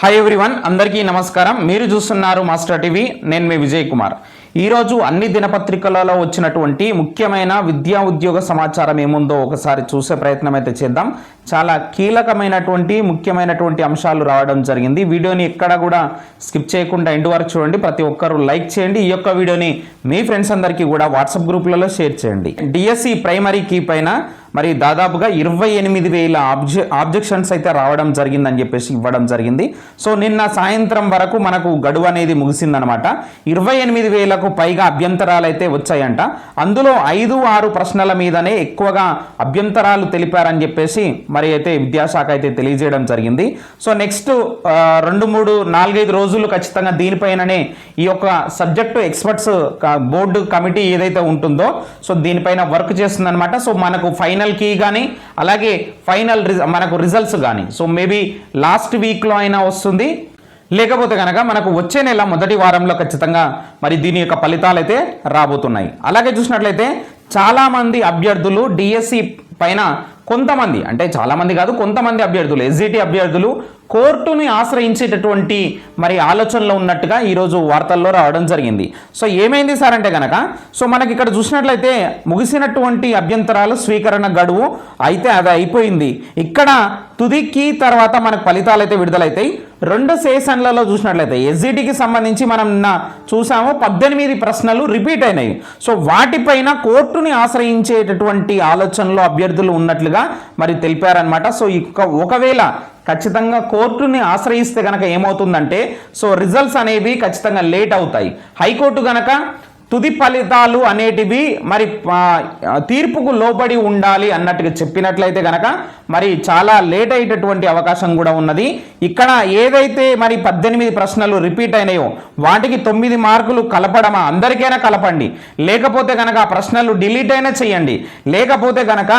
Hi everyone అందరికీ నమస్కారం. మీరు చూస్తున్నారు మాస్టర్ టీవీ నేను మీ విజయ్ కుమార్. ఈరోజు అన్ని దినపత్రికలలో వచ్చినటువంటి ముఖ్యమైన విద్యా ఉద్యోగ సమాచారం ఏముందో ఒకసారి చూసే ప్రయత్నం అయితే చేద్దాం. చాలా కీలకమైనటువంటి ముఖ్యమైనటువంటి అంశాలు రావడం జరిగింది. వీడియోని ఎక్కడ కూడా స్కిప్ చేయకుండా ఎండ్ వరకు చూడండి. ప్రతి ఒక్కరూ లైక్ చేయండి. ఈ యొక్క వీడియోని మీ ఫ్రెండ్స్ అందరికీ కూడా వాట్సాప్ గ్రూపులలో షేర్ చేయండి. డిఎస్సి ప్రైమరీ కీ పైన మరి దాదాపుగా ఇరవై ఎనిమిది వేల ఆబ్జె ఆబ్జెక్షన్స్ అయితే రావడం జరిగిందని చెప్పేసి ఇవ్వడం జరిగింది. సో నిన్న సాయంత్రం వరకు మనకు గడువు అనేది ముగిసిందనమాట. ఇరవై ఎనిమిది వేలకు పైగా అభ్యంతరాలు అయితే వచ్చాయంట. అందులో ఐదు ఆరు ప్రశ్నల మీదనే ఎక్కువగా అభ్యంతరాలు తెలిపారని చెప్పేసి మరి అయితే విద్యాశాఖ అయితే తెలియజేయడం జరిగింది. సో నెక్స్ట్ రెండు మూడు నాలుగైదు రోజులు ఖచ్చితంగా దీనిపైననే ఈ యొక్క సబ్జెక్టు ఎక్స్పర్ట్స్ బోర్డు కమిటీ ఏదైతే ఉంటుందో సో దీనిపైన వర్క్ చేస్తుందన్నమాట సో మనకు ఫైనల్ కీ కానీ అలాగే ఫైనల్ మనకు రిజల్ట్స్ కానీ సో మేబీ లాస్ట్ వీక్లో అయినా వస్తుంది. లేకపోతే కనుక మనకు వచ్చే నెల మొదటి వారంలో ఖచ్చితంగా మరి దీని యొక్క ఫలితాలు అయితే రాబోతున్నాయి. అలాగే చూసినట్లయితే చాలామంది అభ్యర్థులు డిఎస్సి పైన కొంతమంది అంటే చాలామంది కాదు కొంతమంది అభ్యర్థులు ఎస్జిటి అభ్యర్థులు కోర్టుని ఆశ్రయించేటటువంటి మరి ఆలోచనలో ఉన్నట్టుగా ఈరోజు వార్తల్లో రావడం జరిగింది. సో ఏమైంది సార్ అంటే కనుక సో మనకి ఇక్కడ చూసినట్లయితే ముగిసినటువంటి అభ్యంతరాలు స్వీకరణ గడువు అయితే అది అయిపోయింది. ఇక్కడ తుదికి తర్వాత మనకు ఫలితాలు అయితే విడుదలైతాయి. రెండు సెషన్లలో చూసినట్లయితే ఎస్జిటికి సంబంధించి మనం నిన్న చూసాము పద్దెనిమిది ప్రశ్నలు రిపీట్ అయినాయి. సో వాటిపైన కోర్టుని ఆశ్రయించేటటువంటి ఆలోచనలో అభ్యర్థులు ఉన్నట్లుగా మరి తెలిపారనమాట సో ఇక ఒకవేళ ఖచ్చితంగా కోర్టుని ఆశ్రయిస్తే కనుక ఏమవుతుందంటే సో రిజల్ట్స్ అనేవి ఖచ్చితంగా లేట్ అవుతాయి. హైకోర్టు కనుక తుది ఫలితాలు అనేటివి మరి తీర్పుకు లోబడి ఉండాలి అన్నట్టుగా చెప్పినట్లయితే కనుక మరి చాలా లేట్ అయ్యేటటువంటి అవకాశం కూడా ఉన్నది. ఇక్కడ ఏదైతే మరి పద్దెనిమిది ప్రశ్నలు రిపీట్ అయినాయో వాటికి తొమ్మిది మార్కులు కలపడమా? అందరికైనా కలపండి. లేకపోతే కనుక ఆ ప్రశ్నలు డిలీట్ అయినా చేయండి. లేకపోతే కనుక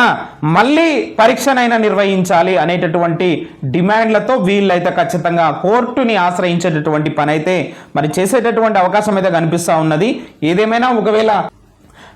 మళ్ళీ పరీక్షనైనా నిర్వహించాలి అనేటటువంటి డిమాండ్లతో వీళ్ళైతే ఖచ్చితంగా కోర్టుని ఆశ్రయించేటటువంటి పని అయితే మరి చేసేటటువంటి అవకాశం అయితే కనిపిస్తూ ఉన్నది. ఏదేమైనా ఒకవేళ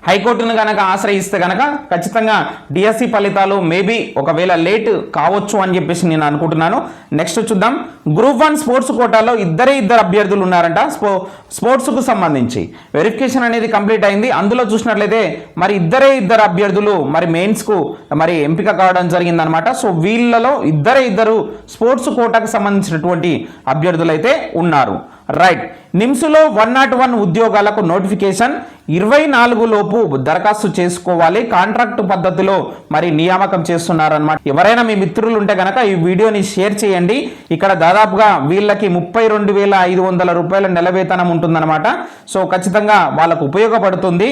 హైకోర్టును కనుక ఆశ్రయిస్తే కనుక ఖచ్చితంగా డిఎస్సి ఫలితాలు మేబీ ఒకవేళ లేట్ కావచ్చు అని చెప్పేసి నేను అనుకుంటున్నాను. నెక్స్ట్ చూద్దాం. గ్రూప్ వన్ స్పోర్ట్స్ కోటాలో ఇద్దరే ఇద్దరు అభ్యర్థులు ఉన్నారంట. స్పో స్పోర్ట్స్కు సంబంధించి వెరిఫికేషన్ అనేది కంప్లీట్ అయింది. అందులో చూసినట్లయితే మరి ఇద్దరే ఇద్దరు అభ్యర్థులు మరి మెయిన్స్కు మరి ఎంపిక కావడం జరిగిందనమాట. సో వీళ్ళలో ఇద్దరే ఇద్దరు స్పోర్ట్స్ కోటాకు సంబంధించినటువంటి అభ్యర్థులు అయితే ఉన్నారు. రైట్ నిమ్స్లో వన్ నాట్ వన్ ఉద్యోగాలకు నోటిఫికేషన్ ఇరవై నాలుగు లోపు దరఖాస్తు చేసుకోవాలి. కాంట్రాక్ట్ పద్ధతిలో మరి నియామకం చేస్తున్నారనమాట ఎవరైనా మీ మిత్రులు ఉంటే కనుక ఈ వీడియోని షేర్ చేయండి. ఇక్కడ దాదాపుగా వీళ్ళకి ముప్పై రెండు వేల ఐదు వందల రూపాయల నెల వేతనం ఉంటుందన్నమాట. సో ఖచ్చితంగా వాళ్ళకు ఉపయోగపడుతుంది.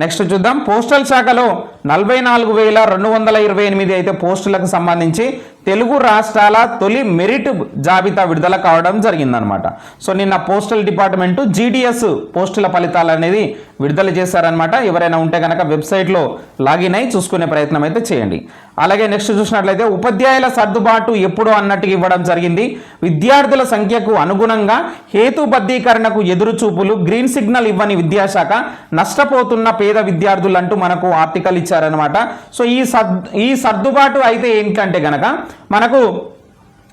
నెక్స్ట్ చూద్దాం. పోస్టల్ శాఖలో నలభై నాలుగు వేల రెండు వందల ఇరవై ఎనిమిది అయితే పోస్టులకు సంబంధించి తెలుగు రాష్ట్రాల తొలి మెరిట్ జాబితా విడుదల కావడం జరిగిందనమాట సో నిన్న పోస్టల్ డిపార్ట్మెంటు జీడిఎస్ పోస్టుల ఫలితాలు అనేది విడుదల చేశారనమాట ఎవరైనా ఉంటే కనుక వెబ్సైట్లో లాగిన్ అయి చూసుకునే ప్రయత్నం అయితే చేయండి. అలాగే నెక్స్ట్ చూసినట్లయితే ఉపాధ్యాయుల సర్దుబాటు ఎప్పుడు అన్నట్టుగా ఇవ్వడం జరిగింది. విద్యార్థుల సంఖ్యకు అనుగుణంగా హేతుబద్ధీకరణకు ఎదురుచూపులు గ్రీన్ సిగ్నల్ ఇవ్వని విద్యాశాఖ నష్టపోతున్న పేద విద్యార్థులు అంటూ మనకు ఆర్టికల్ ఇచ్చారనమాట సో ఈ సర్ ఈ సర్దుబాటు అయితే ఏంటంటే గనక మనకు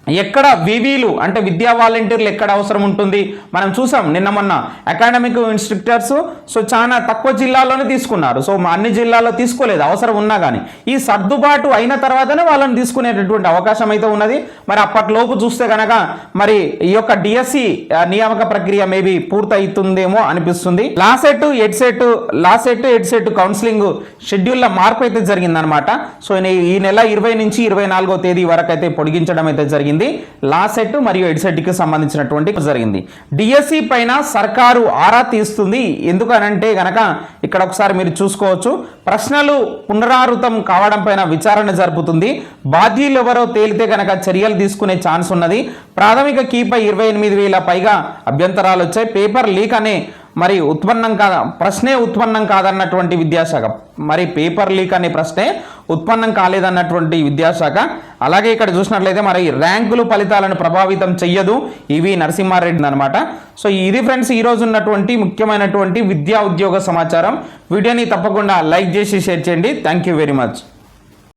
ఎక్కడ వివీలు అంటే విద్యా వాలంటీర్లు ఎక్కడ అవసరం ఉంటుంది? మనం చూసాం నిన్న మొన్న అకాడమిక్ ఇన్స్ట్రక్టర్స్ సో చాలా తక్కువ జిల్లాలోనే తీసుకున్నారు. సో అన్ని జిల్లాలో తీసుకోలేదు అవసరం ఉన్నా కానీ ఈ సర్దుబాటు అయిన తర్వాతనే వాళ్ళని తీసుకునేటటువంటి అవకాశం అయితే ఉన్నది. మరి అప్పట్లోపు చూస్తే కనుక మరి ఈ యొక్క డిఎస్సి నియామక ప్రక్రియ మేబీ పూర్తయితుందేమో అనిపిస్తుంది. LAWCET EDCET LAWCET EDCET counselling షెడ్యూల్ల మార్పు అయితే జరిగిందనమాట సో ఈ నెల ఇరవై నుంచి ఇరవై నాలుగో తేదీ వరకు అయితే పొడిగించడం అయితే జరిగింది. జరిగింది. లా సెట్ మరియు ఎడ్సెట్కి సంబంధించినటువంటి జరిగింది. డిఎస్సి పైన సర్కారు ఆరా తీస్తుంది. ఎందుకనంటే గనక ఇక్కడ ఒకసారి మీరు చూసుకోవచ్చు. ప్రశ్నలు పునరావృతం కావడం పైన విచారణ జరుపుతుంది. బాధ్యులు ఎవరో తేలితే గనక చర్యలు తీసుకునే ఛాన్స్ ఉన్నది. ప్రాథమిక కీపై ఇరవై ఎనిమిది వేల పైగా అభ్యంతరాలు వచ్చాయి. పేపర్ లీక్ అనే మరి ఉత్పన్నం కాద? ప్రశ్నే ఉత్పన్నం కాదన్నటువంటి విద్యాశాఖ. మరి పేపర్ లీక్ అనే ప్రశ్నే ఉత్పన్నం కాలేదన్నటువంటి విద్యాశాఖ. అలాగే ఇక్కడ చూసినట్లయితే మరి ర్యాంకులు ఫలితాలను ప్రభావితం చెయ్యదు ఇవి నరసింహారెడ్డి అనమాట సో ఇది ఫ్రెండ్స్ ఈరోజు ఉన్నటువంటి ముఖ్యమైనటువంటి విద్యా ఉద్యోగ సమాచారం. వీడియోని తప్పకుండా లైక్ చేసి షేర్ చేయండి. Thank very much